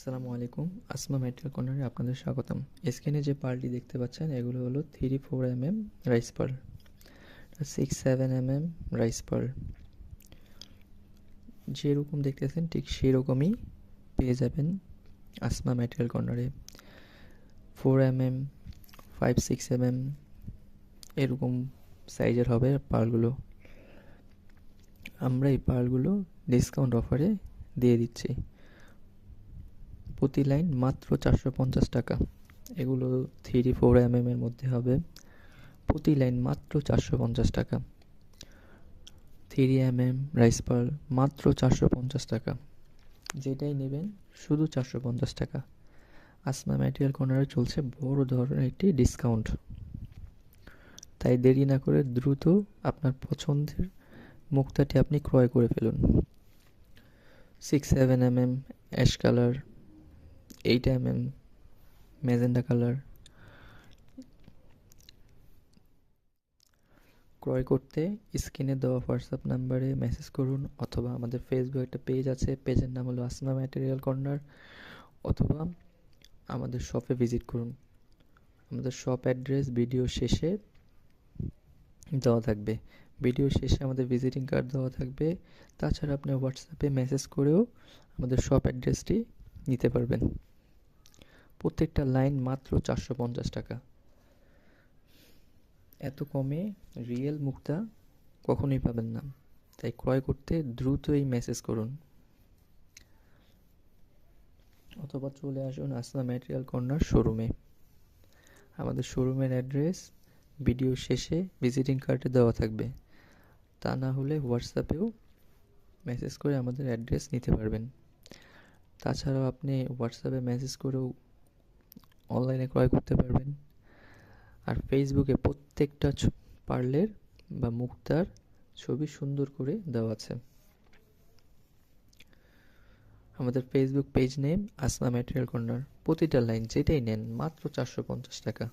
আসসালামু আলাইকুম, আসমা মেটেরিয়াল কর্নারে আপনাদের স্বাগতম। স্ক্রিনে যে পার্লটি দেখতে পাচ্ছেন, এগুলো হলো three four M M rice pearl six seven M M rice pearl যেরকম দেখতেছেন, ঠিক সেরকমই পেয়ে যাবেন আসমা মেটেরিয়াল কর্নারে। Four M M five six M M এরকম সাইজের হবে পার্লগুলো। আমরা এই পার্লগুলো ডিসকাউন্ট অফারে দিয়ে দিচ্ছি। প্রতি লাইন মাত্র চারশো পঞ্চাশ টাকা। এগুলো থ্রি ফোর এম এর মধ্যে হবে। প্রতি লাইন মাত্র চারশো পঞ্চাশ টাকা। Three M M rice pearl মাত্র চারশো পঞ্চাশ টাকা। যেটাই নেবেন, শুধু চারশো পঞ্চাশ টাকা। আসমা ম্যাটেরিয়াল কর্নারে চলছে বড় ধরনের একটি ডিসকাউন্ট তাই দেরি না করে দ্রুত আপনার পছন্দের মুক্তাটি আপনি ক্রয় করে ফেলুন। Six seven M M ash colour eight M M magenta colour ক্রয় করতে স্ক্রিনে দেওয়া হোয়াটসঅ্যাপ নাম্বারে মেসেজ করুন অথবা আমাদের ফেসবুক একটা পেজ আছে পেজের নাম হলো আসমা ম্যাটেরিয়াল কর্নার অথবা আমাদের শপে ভিজিট করুন। আমাদের শপ অ্যাড্রেস ভিডিও শেষে দেওয়া থাকবে। ভিডিও শেষে আমাদের ভিজিটিং কার্ড দেওয়া থাকবে। তাছাড়া আপনি হোয়াটসঅ্যাপে মেসেজ করেও আমাদের শপ অ্যাড্রেসটি নিতে পারবেন। প্রত্যেকটা লাইন মাত্র চারশো পঞ্চাশ টাকা। এত কমে রিয়েল মুক্তা কখনোই পাবেন না। তাই ক্রয় করতে দ্রুতই মেসেজ করুন। অথবা চলে আসুন আসলা ম্যাটেরিয়াল কর্নার শোরুমে। আমাদের শোরুমের অ্যাড্রেস ভিডিও শেষে ভিজিটিং কার্ডে দেওয়া থাকবে। তা না হলে হোয়াটসঅ্যাপেও মেসেজ করে আমাদের অ্যাড্রেস নিতে পারবেন। তাছাড়াও আপনি হোয়াটসঅ্যাপে মেসেজ করেও অনলাইনে ক্রয় করতে পারবেন। আর ফেসবুকে প্রত্যেকটা পার্লের বা মুক্তার ছবি সুন্দর করে দেওয়া আছে। আমাদের Facebook page name Asma material corner প্রতিটা লাইন যেটাই নেন, মাত্র চারশো পঞ্চাশ টাকা।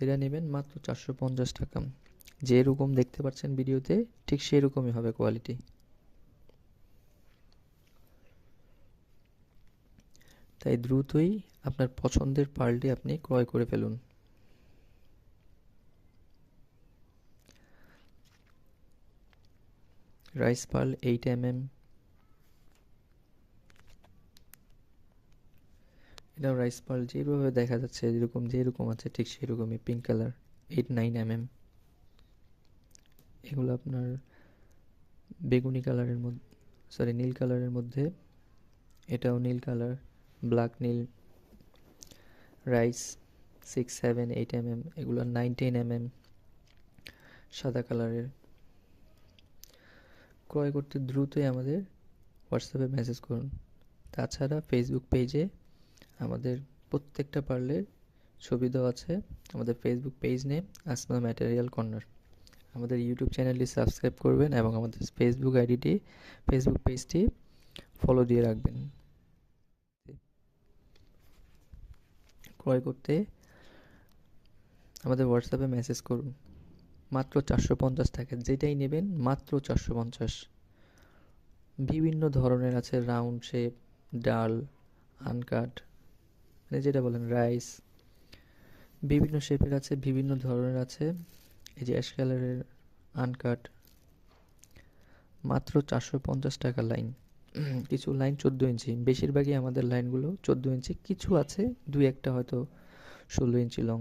যেটা নেবেন, মাত্র চারশো পঞ্চাশ টাকা। যেরকম দেখতে পাচ্ছেন ভিডিওতে ঠিক সেরকমই হবে কোয়ালিটি তাই দ্রুতই আপনার পছন্দের পার্লটি আপনি ক্রয় করে ফেলুন। Rice pearl eight M M এটাও রাইস পার্ল যেভাবে দেখা যাচ্ছে যেরকম যেরকম আছে ঠিক সেরকমই pink colour, eight nine M M এগুলো আপনার বেগুনি কালারের মধ্যে, সরি নীল কালারের মধ্যে, এটাও নীল কালার। ব্ল্যাক নীল, rice six seven eight M M এগুলো নাইনটিন এম এম সাদা কালারের। ক্রয় করতে দ্রুতই আমাদের হোয়াটসঅ্যাপে মেসেজ করুন। তাছাড়া ফেসবুক পেজে আমাদের প্রত্যেকটা পার্লের ছবি দেওয়া আছে, আমাদের Facebook page name Asma material corner আমাদের ইউটিউব চ্যানেলটি সাবস্ক্রাইব করবেন এবং আমাদের ফেসবুক আইডিটি ফেসবুক পেজটি ফলো দিয়ে রাখবেন। ক্রয় করতে আমাদের হোয়াটসঅ্যাপে মেসেজ করুন। মাত্র চারশো পঞ্চাশ টাকা। যেটাই নেবেন মাত্র চারশো পঞ্চাশ। বিভিন্ন ধরনের আছে রাউন্ড শেপ ডাল আনকাট মানে যেটা বলেন রাইস বিভিন্ন শেপের আছে, বিভিন্ন ধরনের আছে। এই যে অ্যাশ কালারের আনকাট মাত্র চারশো পঞ্চাশ টাকা লাইন কিছু লাইন চোদ্দ ইঞ্চি বেশিরভাগই আমাদের লাইনগুলো চোদ্দ ইঞ্চি কিছু আছে, দুই একটা হয়তো ষোলো ইঞ্চি লং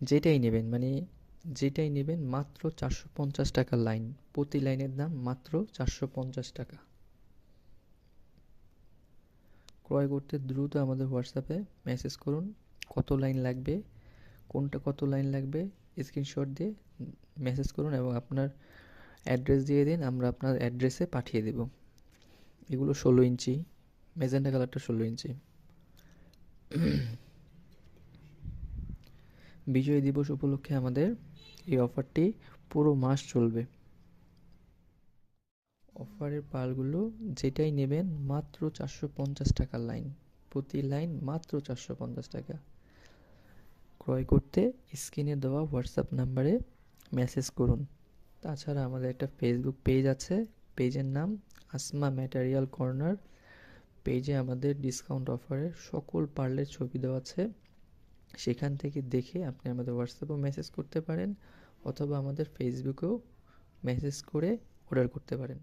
যেটাই নেবেন মানে যেটাই নেবেন, মাত্র চারশো পঞ্চাশ টাকা লাইন প্রতি লাইনের দাম মাত্র চারশো পঞ্চাশ টাকা। ক্রয় করতে দ্রুত আমাদের হোয়াটসঅ্যাপে মেসেজ করুন, কত লাইন লাগবে, কোনটা কত লাইন লাগবে স্ক্রিনশট দিয়ে মেসেজ করুন এবং আপনার অ্যাড্রেস দিয়ে দিন, আমরা আপনার অ্যাড্রেসে পাঠিয়ে দেব। এগুলো ষোলো ইঞ্চি, মেজেন্টা কালারটা ষোলো ইঞ্চি। বিজয় দিবস উপলক্ষে আমাদের এই অফারটি পুরো মাস চলবে। অফারের পালগুলো যেটাই নেবেন, মাত্র চারশো পঞ্চাশ টাকার লাইন। প্রতি লাইন মাত্র চারশো পঞ্চাশ টাকা। ক্রয় করতে স্ক্রিনে দেওয়া হোয়াটসঅ্যাপ নাম্বারে মেসেজ করুন। তাছাড়া আমাদের একটা ফেসবুক পেজ আছে পেজের নাম আসমা ম্যাটেরিয়াল কর্নার পেজে আমাদের ডিসকাউন্ট অফারে সকল পার্লের ছবি দেওয়া আছে। সেখান থেকে দেখে আপনি আমাদের হোয়াটসঅ্যাপেও মেসেজ করতে পারেন, অথবা আমাদের ফেসবুকেও মেসেজ করে অর্ডার করতে পারেন।